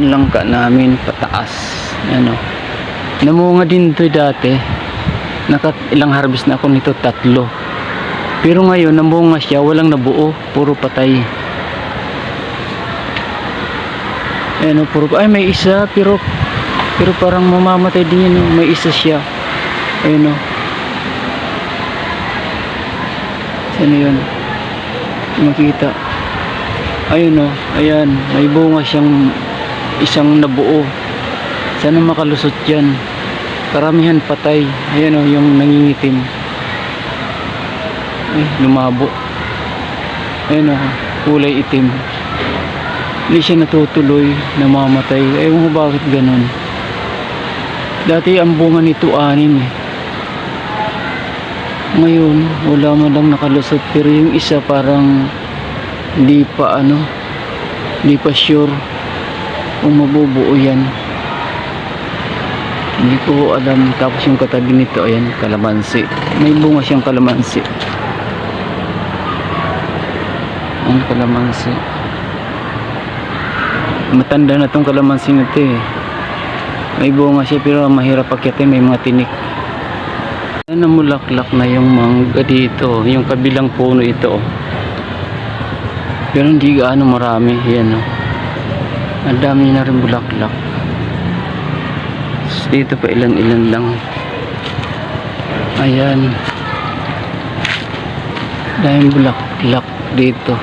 ang langka namin pataas. Ano. Namunga din to dati naka ilang harvest na ako nito tatlo. Pero ngayon namunga siya walang nabuo puro patay. Ano puro ay may isa pero pero parang mamamatay din yun oh. may isa siya. Ayun o saan yun? Makita. Ayun o ayan may bunga siyang isang nabuo. Sana makalusot yan. Karamihan patay. Ayan o yung nangingitim. Ay lumabo. Ayan o kulay itim. Hindi siya natutuloy namamatay. Ewan ko bakit ganun. Dati ang bunga nito anim eh. Ngayon wala man lang nakalusot pero yung isa parang hindi pa ano hindi pa sure kung mabubuo yan. Hindi ko alam. Tapos yung katabi nito ayan kalamansi. May bunga siyang kalamansi. Ang kalamansi. Matanda na tong kalamansi nito eh. May bunga siya pero mahirap akyatin may mga tinik. Namulaklak na yung mangga dito yung kabilang puno ito. Pero hindi gaano marami yan oh. Ang dami na rin bulaklak. Tapos dito pa ilan ilan lang. Ayan. Daming bulaklak dito.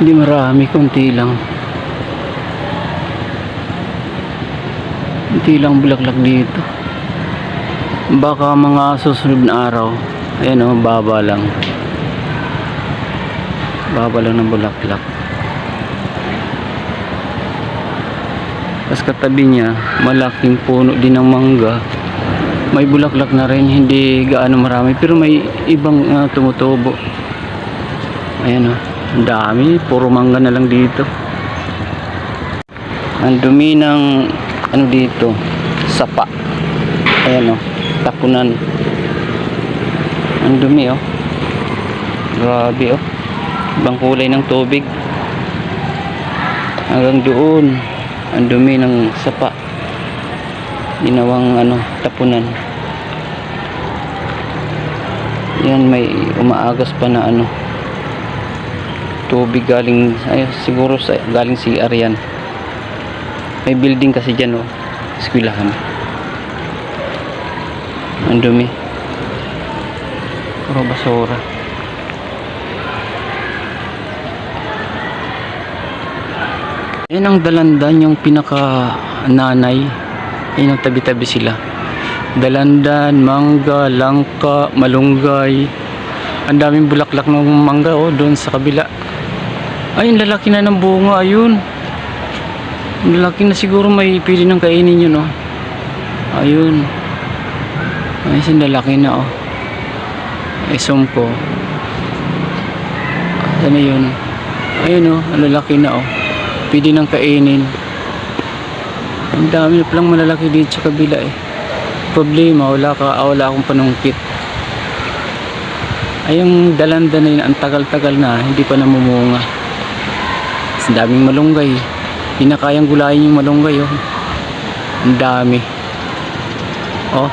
Hindi marami konti lang. Konti lang bulaklak dito. Baka mga susunod na araw ayan o baba lang. Baba lang ng bulaklak tapos katabi niya malaking puno din ng mangga. May bulaklak na rin hindi gaano marami pero may ibang uh, tumutubo. Ayan o ang dami. Puro mangga na lang dito. Ang dumi ng ano dito sapa. Ayan o takunan ang dumi oh. Grabe oh. Ibang kulay ng tubig. Hanggang doon ang dumi ng sapa. Ginawang ano tapunan. Yan may umaagas pa na ano tubig galing ay siguro sa, galing si Arian may building kasi dyan oh eskwelahan. Ang dumi. Puro basura yan ang dalandan yung pinaka nanay yan ang tabi-tabi sila dalandan, mangga, langka, malunggay ang daming bulaklak ng mangga oh doon sa kabila ay ang lalaki na ng bunga ayun ang lalaki na siguro may pili ng kainin yun oh ayun ay, isang lalaki na oh. Ay, zoom ko. Ano yun? Ayun oh, ang lalaki na oh. Pwede nang kainin. Ang dami na palang malalaki dito sa kabila eh. Problema, wala ka, ah, wala akong panungkit. Ay, yung dalanda na yun, ang tagal-tagal na, hindi pa namumunga. Ang daming malunggay. Hindi na kayang gulayin yung malunggay oh. Ang dami. Oh,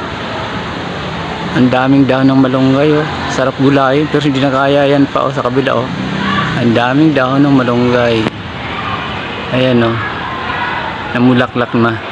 ang daming dahon ng malunggay oh. Sarap gulayin pero hindi na kaya yan pa oh, sa kabila oh. Ang daming dahon ng malunggay. Ayan oh. Namulaklak na.